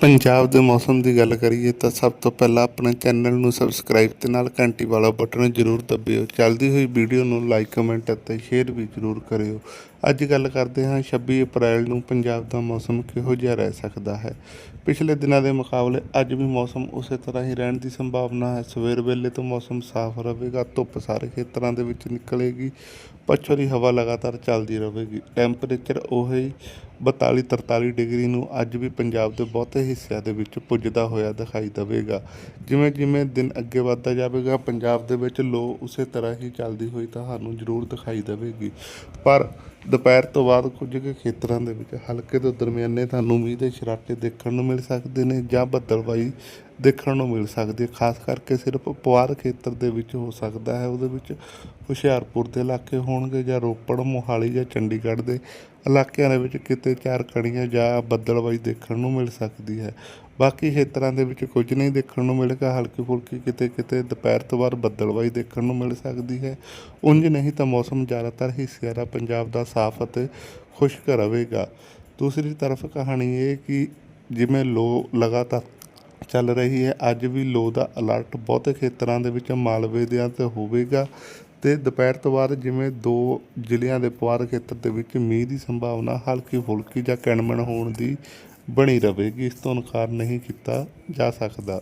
ਪੰਜਾਬ ਦੇ ਮੌਸਮ ਦੀ ਗੱਲ ਕਰੀਏ ਤਾਂ ਸਭ ਤੋਂ ਪਹਿਲਾਂ ਆਪਣੇ ਚੈਨਲ ਨੂੰ ਸਬਸਕ੍ਰਾਈਬ ਤੇ ਨਾਲ ਘੰਟੀ ਵਾਲਾ ਬਟਨ ਜ਼ਰੂਰ ਦਬਿਓ। ਚੱਲਦੀ ਹੋਈ ਵੀਡੀਓ ਨੂੰ ਲਾਈਕ ਕਮੈਂਟ ਅਤੇ ਸ਼ੇਅਰ ਵੀ ਜ਼ਰੂਰ ਕਰਿਓ। ਅੱਜ ਗੱਲ ਕਰਦੇ ਹਾਂ 26 ਅਪ੍ਰੈਲ ਨੂੰ ਪੰਜਾਬ ਦਾ ਮੌਸਮ ਕਿਹੋ ਜਿਹਾ ਰਹਿ ਸਕਦਾ ਹੈ। ਪਿਛਲੇ ਦਿਨਾਂ ਦੇ ਮੁਕਾਬਲੇ ਅੱਜ ਵੀ ਮੌਸਮ ਉਸੇ ਤਰ੍ਹਾਂ ਹੀ ਰਹਿਣ ਦੀ ਸੰਭਾਵਨਾ ਹੈ। ਸਵੇਰ ਵੇਲੇ ਤੋਂ ਮੌਸਮ ਸਾਫ਼ ਰਹੇਗਾ, ਧੁੱਪ ਸਾਰੇ ਖੇਤਰਾਂ ਦੇ ਵਿੱਚ ਨਿਕਲੇਗੀ ਪੱਛੜੀ ਹਵਾ ਲਗਾਤਾਰ ਚੱਲਦੀ ਰਹੇਗੀ। ਟੈਂਪਰੇਚਰ ਉਹੀ 42 43 ਡਿਗਰੀ ਨੂੰ ਅੱਜ ਵੀ ਪੰਜਾਬ ਦੇ ਬਹੁਤੇ ਹਿੱਸਿਆਂ ਦੇ ਵਿੱਚ ਪੁੱਜਦਾ ਹੋਇਆ ਦਿਖਾਈ ਦੇਵੇਗਾ। ਜਿਵੇਂ ਜਿਵੇਂ ਦਿਨ ਅੱਗੇ ਵੱਧਦਾ ਜਾਵੇਗਾ, ਪੰਜਾਬ ਦੇ ਵਿੱਚ ਲੋ ਉਸੇ ਤਰ੍ਹਾਂ ਹੀ ਚੱਲਦੀ ਹੋਈ ਤੁਹਾਨੂੰ ਜ਼ਰੂਰ ਦਿਖਾਈ ਦੇਵੇਗੀ। ਪਰ ਦੁਪਹਿਰ ਤੋਂ ਬਾਅਦ ਕੁਝ ਕੁ ਖੇਤਰਾਂ ਦੇ ਵਿੱਚ ਹਲਕੇ ਤੋਂ ਦਰਮਿਆਨੇ ਤੁਹਾਨੂੰ ਮੀਂਹ ਦੇ ਸ਼ਰਾਟੇ ਦੇਖਣ ਨੂੰ ਮਿਲ ਸਕਦੇ ਨੇ ਜਾਂ ਬੱਦਲਬਾਈ ਦੇਖਣ ਨੂੰ ਮਿਲ ਸਕਦੀ ਹੈ। ਖਾਸ ਕਰਕੇ ਸਿਰਫ ਪੁਆਰ ਖੇਤਰ ਦੇ ਵਿੱਚ ਹੋ ਸਕਦਾ ਹੈ। ਉਹਦੇ ਵਿੱਚ ਹੁਸ਼ਿਆਰਪੁਰ ਦੇ ਇਲਾਕੇ ਹੋਣਗੇ ਜਾਂ ਰੋਪੜ, ਮੋਹਾਲੀ ਜਾਂ ਚੰਡੀਗੜ੍ਹ ਦੇ ਇਲਾਕਿਆਂ ਦੇ ਵਿੱਚ ਕਿਤੇ ਚਾਰ ਕਣੀਆਂ ਜਾਂ ਬੱਦਲਬਾਈ ਦੇਖਣ ਨੂੰ ਮਿਲ ਸਕਦੀ ਹੈ। ਬਾਕੀ ਖੇਤਰਾਂ ਦੇ ਵਿੱਚ ਕੁਝ ਨਹੀਂ ਦੇਖਣ ਨੂੰ ਮਿਲੇਗਾ। ਹਲਕੀ ਫੁਲਕੀ ਕਿਤੇ ਕਿਤੇ ਦੁਪਹਿਰ ਤੋਂ ਬਾਅਦ ਬੱਦਲਬਾਈ ਦੇਖਣ ਨੂੰ ਮਿਲ ਸਕਦੀ ਹੈ। ਉਂਝ ਨਹੀਂ ਤਾਂ ਮੌਸਮ ਜ਼ਿਆਦਾਤਰ ਹਿੱਸਿਆਂ ਦਾ ਪੰਜਾਬ ਦਾ ਸਾਫ਼ ਅਤੇ ਖੁਸ਼ਕ ਰਹੇਗਾ। ਦੂਸਰੀ ਤਰਫ ਕਹਾਣੀ ਇਹ ਕਿ ਜਿਵੇਂ ਲੋ ਲਗਾਤਾਰ ਚੱਲ ਰਹੀ ਹੈ। ਅੱਜ ਵੀ ਲੋ ਦਾ ਅਲਰਟ ਬਹੁਤੇ ਖੇਤਰਾਂ ਦੇ ਵਿੱਚ ਮਾਲਵੇ ਦੇ ਤੇ ਹੋਵੇਗਾ ਤੇ ਦੁਪਹਿਰ ਤੋਂ ਬਾਅਦ ਜਿਵੇਂ ਦੋ ਜ਼ਿਲ੍ਹਿਆਂ ਦੇ ਪੁਆਰ ਖੇਤਰ ਦੇ ਵਿੱਚ ਮੀਂਹ ਦੀ ਸੰਭਾਵਨਾ ਹਲਕੀ ਫੁਲਕੀ ਜਾਂ ਕਿਣਮਣ ਹੋਣ ਦੀ ਬਣੀ ਰਹੇਗੀ। ਇਸ ਤੋਂ ਇਨਕਾਰ ਨਹੀਂ ਕੀਤਾ ਜਾ ਸਕਦਾ।